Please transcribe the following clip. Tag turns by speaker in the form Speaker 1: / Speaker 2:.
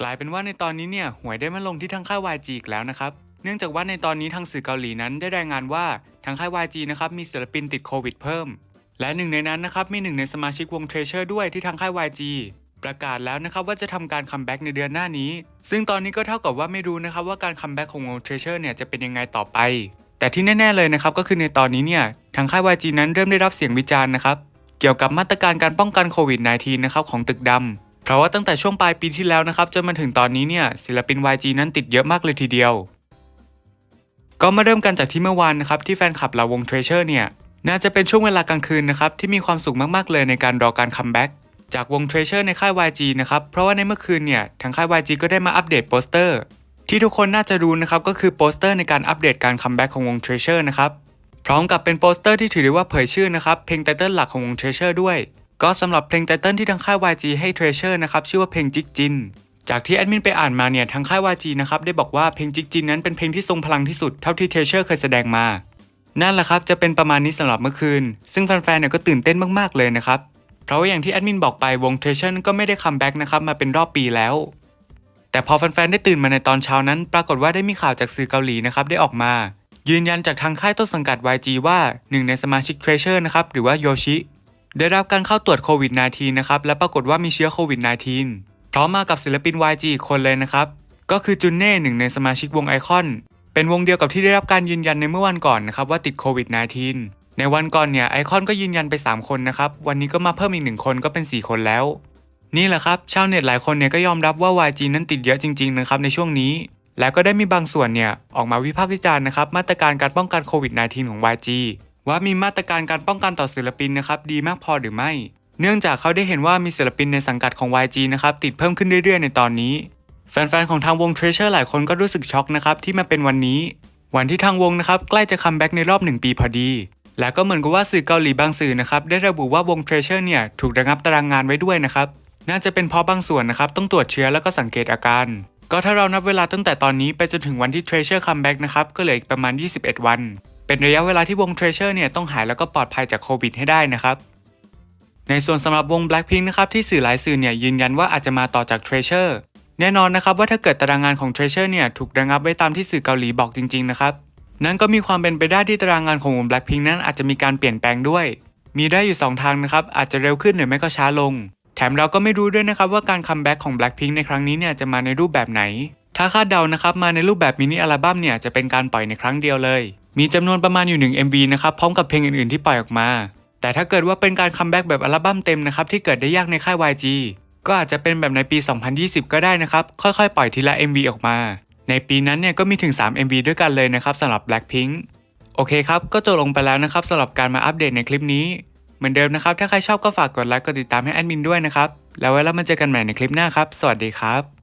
Speaker 1: กลายเป็นว่าในตอนนี้เนี่ยหวยได้มาลงที่ทางค่าย YG อีกแล้วนะครับ เนื่องจากว่าในตอนนี้ทางสื่อเกาหลีนั้นได้รายงานว่าทางค่าย YG นะครับมีศิลปินติดโควิดเพิ่ม และหนึ่งในนั้นนะครับมีหนึ่งในสมาชิกวง Treasure ด้วยที่ทางค่าย YG ประกาศแล้วนะครับว่าจะทำการคัมแบ็กในเดือนหน้านี้ ซึ่งตอนนี้ก็เท่ากับว่าไม่รู้นะครับว่าการคัมแบ็กของวง Treasure เนี่ยจะเป็นยังไงต่อไป แต่ที่แน่ ๆเลยนะครับก็คือในตอนนี้เนี่ยทางค่าย YG นั้นเริ่มได้รับเสียงวิจารณ์นะครับเกี่ยวกับมาตรการการป้องกันโควิด -19 นะครับของตึกดำ เพราะว่าตั้งแต่ช่วงปลายปีที่แล้วนะครับจนมาถึงตอนนี้เนี่ยศิลปิน YG นั้นติดเยอะมากเลยทีเดียว ก็มาเริ่มกันจากที่เมื่อวานนะครับที่แฟนคลับเราวง Treasure เนี่ยน่าจะเป็นช่วงเวลากลางคืนนะครับที่มีความสุขมากๆเลยในการรอการคัมแบ็กจากวง Treasure ในค่าย YG นะครับเพราะว่าในเมื่อคืนเนี่ยทางค่าย YG ก็ได้มาอัปเดตโปสเตอร์ ที่ทุกคนน่าจะรู้นะครับก็คือโปสเตอร์ในการอัปเดตการคัมแบ็กของวง Treasure นะครับพร้อมกับเป็นโปสเตอร์ที่ถือได้ว่าเผยชื่อนะครับเพลงไตเติ้ลหลักของวง Treasure ด้วย ก็สำหรับเพลงไตเติลที่ทางค่าย YG ให้ Treasure นะครับชื่อว่าเพลงจิกจินจากที่แอดมินไปอ่านมาเนี่ยทางค่าย YG นะครับได้บอกว่าเพลงจิกจินนั้นเป็นเพลงที่ทรงพลังที่สุดเท่าที่ Treasure เคยแสดงมา นั่นแหละครับจะเป็นประมาณนี้สำหรับเมื่อคืน ซึ่งแฟนๆเนี่ยก็ตื่นเต้นมากๆเลยนะครับ เพราะว่าอย่างที่แอดมินบอกไปวง Treasure ก็ไม่ได้คัมแบ็กนะครับมาเป็นรอบปีแล้ว แต่พอแฟนๆได้ตื่นมาในตอนเช้านั้น ปรากฏว่าได้มีข่าวจากสื่อเกาหลีนะครับได้ออกมา ยืนยันจากทางค่ายต้นสังกัด YG ว่าหนึ่งในสมาชิก Treasure นะครับหรือว่าโยชิ ได้รับการเข้าตรวจโควิด -19 นะครับ และปรากฏว่ามีเชื้อโควิด -19 พร้อมมากับศิลปิน YG อีกคนเลยนะครับ ก็คือจุนเน่หนึ่งในสมาชิกวงไอคอน เป็นวงเดียวกับที่ได้รับการยืนยันในเมื่อวันก่อนนะครับว่าติดโควิด -19 ในวันก่อนเนี่ยไอคอนก็ยืนยันไป 3 คนนะครับ วันนี้ก็มาเพิ่มอีกหนึ่งคนก็เป็น 4 คนแล้ว นี่แหละครับชาวเน็ตหลายคนเนี่ยก็ยอมรับว่า YG นั้นติดเยอะจริงๆนะครับในช่วงนี้ และก็ได้มีบางส่วนเนี่ยออกมาวิพากษ์วิจารณ์นะครับมาตรการการป้องกันโควิด -19 ของ YG ว่ามีมาตรการการป้องกันต่อศิลปินนะครับดีมากพอหรือไม่ เนื่องจากเขาได้เห็นว่ามีศิลปินในสังกัดของ YG นะครับติดเพิ่มขึ้นเรื่อยๆ ในตอนนี้ แฟนๆของทางวง Treasure หลายคนก็รู้สึกช็อกนะครับที่มาเป็นวันนี้ วันที่ทางวงนะครับใกล้จะคัมแบ็กในรอบหนึ่งปีพอดี และก็เหมือนกับว่าสื่อเกาหลีบางสื่อนะครับได้ระบุว่าวง Treasure เนี่ยถูกระงับตารางงานไว้ด้วยนะครับน่าจะเป็นเพราะบางส่วนนะครับต้องตรวจเชื้อแล้วก็สังเกตอาการ ก็ถ้าเรานับเวลาตั้งแต่ตอนนี้ไปจนถึงวันที่ Treasure คัมแบ็กนะครับก็เหลืออีกประมาณ 21 วัน เป็นระยะเวลาที่วง Treasure เนี่ยต้องหายแล้วก็ปลอดภัยจากโควิดให้ได้นะครับในส่วนสำหรับวง Blackpink นะครับที่สื่อหลายสื่อเนี่ยยืนยันว่าอาจจะมาต่อจาก Treasure แน่นอนนะครับว่าถ้าเกิดตารางงานของ Treasure เนี่ยถูกระงับไว้ตามที่สื่อเกาหลีบอกจริงๆนะครับนั่นก็มีความเป็นไปได้ที่ตารางงานของวง Blackpink นั้นอาจจะมีการเปลี่ยนแปลงด้วย มีได้อยู่ 2 ทางนะครับอาจจะเร็วขึ้นหรือไม่ก็ช้าลง แถมเราก็ไม่รู้ด้วยนะครับว่าการคัมแบ็กของ Blackpink ในครั้งนี้เนี่ยจะมาในรูปแบบไหน ถ้าคาดเดานะครับมาในรูปแบบมินิอัลบั้มเนี่ยจะเป็นการปล่อยในครั้งเดียวเลย มีจำนวนประมาณอยู่ 1 MV นะครับพร้อมกับเพลงอื่นๆที่ปล่อยออกมา แต่ถ้าเกิดว่าเป็นการคัมแบ็กแบบอัลบั้มเต็มนะครับที่เกิดได้ยากในค่าย YG ก็อาจจะเป็นแบบในปี 2020 ก็ได้นะครับค่อยๆ ปล่อยทีละ MV ออกมา ในปีนั้นเนี่ยก็มีถึง 3 MV ด้วยกันเลยนะครับสำหรับ Blackpink โอเคครับ ก็จบลงไปแล้วนะครับสำหรับการมาอัปเดตในคลิปนี้ เหมือนเดิมนะครับ ถ้าใครชอบก็ฝากกดไลค์กดติดตามให้แอดมินด้วยนะครับ แล้วไว้เรามาเจอกันใหม่ในคลิปหน้าครับ สวัสดีครับ